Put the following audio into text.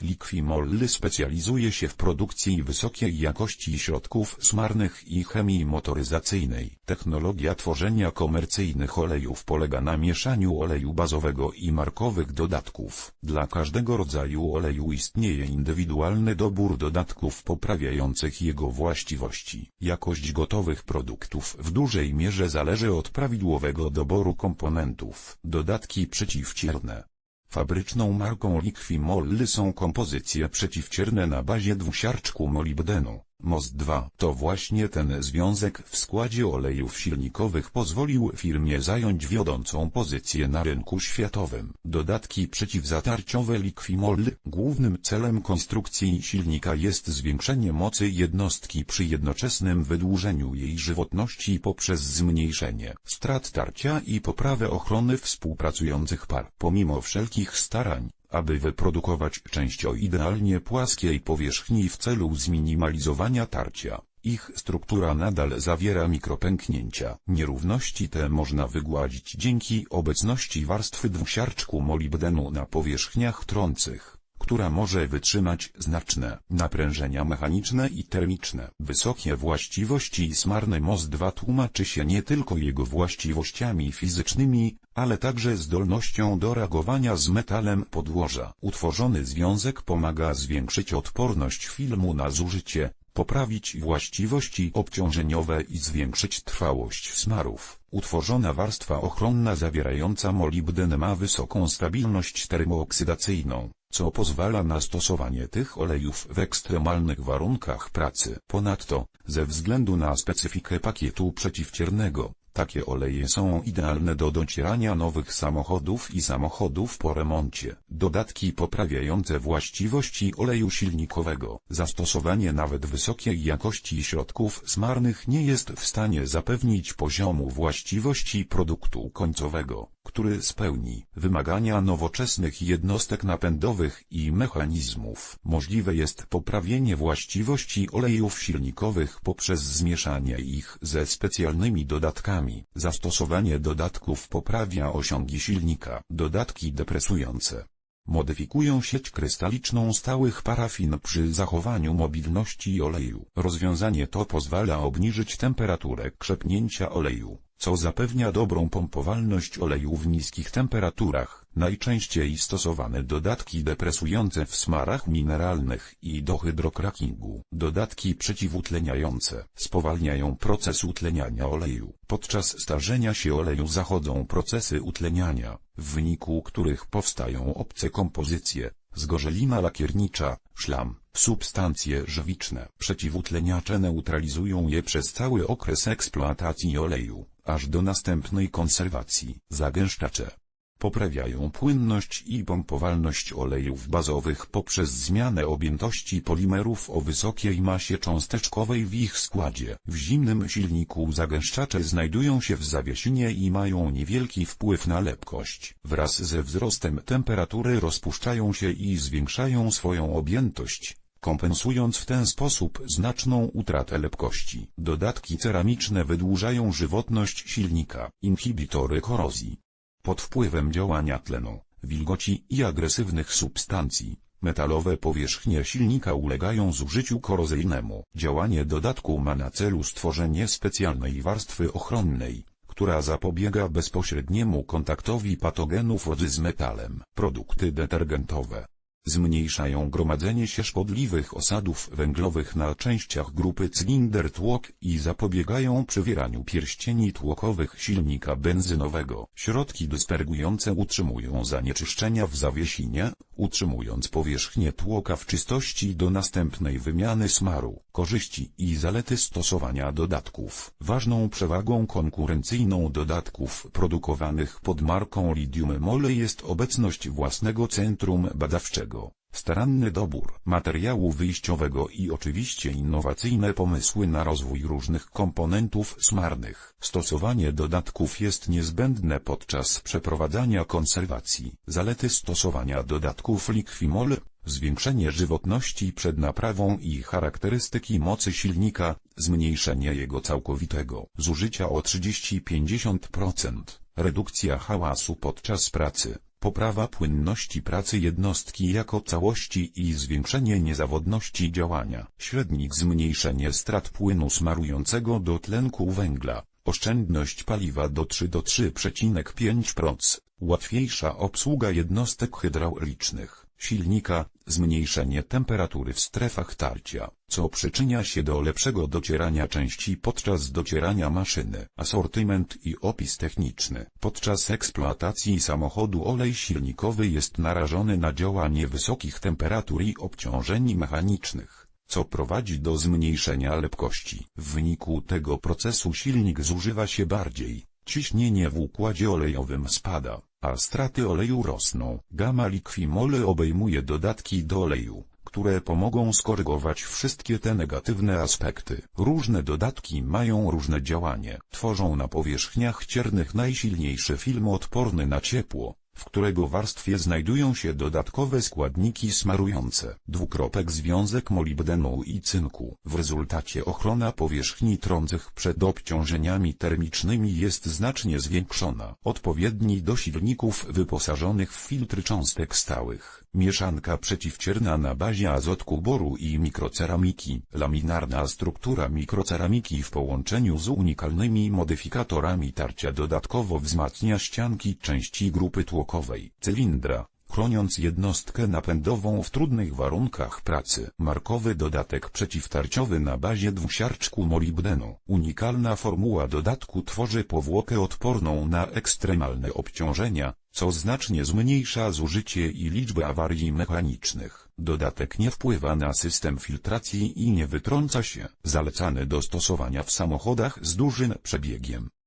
Liquimolly specjalizuje się w produkcji wysokiej jakości środków smarnych i chemii motoryzacyjnej. Technologia tworzenia komercyjnych olejów polega na mieszaniu oleju bazowego i markowych dodatków. Dla każdego rodzaju oleju istnieje indywidualny dobór dodatków poprawiających jego właściwości. Jakość gotowych produktów w dużej mierze zależy od prawidłowego doboru komponentów. Dodatki przeciwcierne Fabryczną marką Liquimolly są kompozycje przeciwcierne na bazie dwusiarczku molibdenu. MOS-2 to właśnie ten związek w składzie olejów silnikowych pozwolił firmie zająć wiodącą pozycję na rynku światowym. Dodatki przeciwzatarciowe Liquimolly Głównym celem konstrukcji silnika jest zwiększenie mocy jednostki przy jednoczesnym wydłużeniu jej żywotności poprzez zmniejszenie strat tarcia i poprawę ochrony współpracujących par. Pomimo wszelkich starań, aby wyprodukować część o idealnie płaskiej powierzchni w celu zminimalizowania tarcia. Ich struktura nadal zawiera mikropęknięcia. Nierówności te można wygładzić dzięki obecności warstwy dwusiarczku molibdenu na powierzchniach trących która może wytrzymać znaczne naprężenia mechaniczne i termiczne. Wysokie właściwości smarny MOS-2 tłumaczy się nie tylko jego właściwościami fizycznymi, ale także zdolnością do reagowania z metalem podłoża. Utworzony związek pomaga zwiększyć odporność filmu na zużycie, poprawić właściwości obciążeniowe i zwiększyć trwałość smarów. Utworzona warstwa ochronna zawierająca molibden ma wysoką stabilność termooksydacyjną, co pozwala na stosowanie tych olejów w ekstremalnych warunkach pracy. Ponadto, ze względu na specyfikę pakietu przeciwciernego, takie oleje są idealne do docierania nowych samochodów i samochodów po remoncie. Dodatki poprawiające właściwości oleju silnikowego. Zastosowanie nawet wysokiej jakości środków smarnych nie jest w stanie zapewnić poziomu właściwości produktu końcowego, który spełni wymagania nowoczesnych jednostek napędowych i mechanizmów. Możliwe jest poprawienie właściwości olejów silnikowych poprzez zmieszanie ich ze specjalnymi dodatkami. Zastosowanie dodatków poprawia osiągi silnika. Dodatki depresujące modyfikują sieć krystaliczną stałych parafin przy zachowaniu mobilności oleju. Rozwiązanie to pozwala obniżyć temperaturę krzepnięcia oleju, co zapewnia dobrą pompowalność oleju w niskich temperaturach. Najczęściej stosowane dodatki depresujące w smarach mineralnych i do hydrokrakingu. Dodatki przeciwutleniające spowalniają proces utleniania oleju. Podczas starzenia się oleju zachodzą procesy utleniania, w wyniku których powstają obce kompozycje, zgorzelina lakiernicza, szlam, substancje żywiczne. Przeciwutleniacze neutralizują je przez cały okres eksploatacji oleju, aż do następnej konserwacji. Zagęszczacze poprawiają płynność i pompowalność olejów bazowych poprzez zmianę objętości polimerów o wysokiej masie cząsteczkowej w ich składzie. W zimnym silniku zagęszczacze znajdują się w zawiesinie i mają niewielki wpływ na lepkość. Wraz ze wzrostem temperatury rozpuszczają się i zwiększają swoją objętość kompensując w ten sposób znaczną utratę lepkości. Dodatki ceramiczne wydłużają żywotność silnika. Inhibitory korozji pod wpływem działania tlenu, wilgoci i agresywnych substancji, metalowe powierzchnie silnika ulegają zużyciu korozyjnemu. Działanie dodatku ma na celu stworzenie specjalnej warstwy ochronnej, która zapobiega bezpośredniemu kontaktowi patogenów z metalem. Produkty detergentowe zmniejszają gromadzenie się szkodliwych osadów węglowych na częściach grupy cylinder tłok i zapobiegają przywieraniu pierścieni tłokowych silnika benzynowego. Środki dyspergujące utrzymują zanieczyszczenia w zawiesinie, utrzymując powierzchnię tłoka w czystości do następnej wymiany smaru. Korzyści i zalety stosowania dodatków. Ważną przewagą konkurencyjną dodatków produkowanych pod marką Lidium Mole jest obecność własnego centrum badawczego staranny dobór materiału wyjściowego i oczywiście innowacyjne pomysły na rozwój różnych komponentów smarnych. Stosowanie dodatków jest niezbędne podczas przeprowadzania konserwacji. Zalety stosowania dodatków Liquimol Zwiększenie żywotności przed naprawą i charakterystyki mocy silnika, zmniejszenie jego całkowitego zużycia o 30-50%, redukcja hałasu podczas pracy, poprawa płynności pracy jednostki jako całości i zwiększenie niezawodności działania. Średnik zmniejszenie strat płynu smarującego do tlenku węgla, oszczędność paliwa do 3 do 3,5%, łatwiejsza obsługa jednostek hydraulicznych, silnika, zmniejszenie temperatury w strefach tarcia, co przyczynia się do lepszego docierania części podczas docierania maszyny. Asortyment i opis techniczny. Podczas eksploatacji samochodu olej silnikowy jest narażony na działanie wysokich temperatur i obciążeń mechanicznych co prowadzi do zmniejszenia lepkości. W wyniku tego procesu silnik zużywa się bardziej, ciśnienie w układzie olejowym spada, a straty oleju rosną. Gama Liquimole obejmuje dodatki do oleju, które pomogą skorygować wszystkie te negatywne aspekty. Różne dodatki mają różne działanie. Tworzą na powierzchniach ciernych najsilniejszy film odporny na ciepło, w którego warstwie znajdują się dodatkowe składniki smarujące. Dwukropek związek molibdenu i cynku. W rezultacie ochrona powierzchni trących przed obciążeniami termicznymi jest znacznie zwiększona. Odpowiedni do silników wyposażonych w filtry cząstek stałych. Mieszanka przeciwcierna na bazie azotku boru i mikroceramiki. Laminarna struktura mikroceramiki w połączeniu z unikalnymi modyfikatorami tarcia dodatkowo wzmacnia ścianki części grupy tłokowej cylindra chroniąc jednostkę napędową w trudnych warunkach pracy. Markowy dodatek przeciwtarciowy na bazie dwusiarczku molibdenu. Unikalna formuła dodatku tworzy powłokę odporną na ekstremalne obciążenia, co znacznie zmniejsza zużycie i liczbę awarii mechanicznych. Dodatek nie wpływa na system filtracji i nie wytrąca się. Zalecany do stosowania w samochodach z dużym przebiegiem.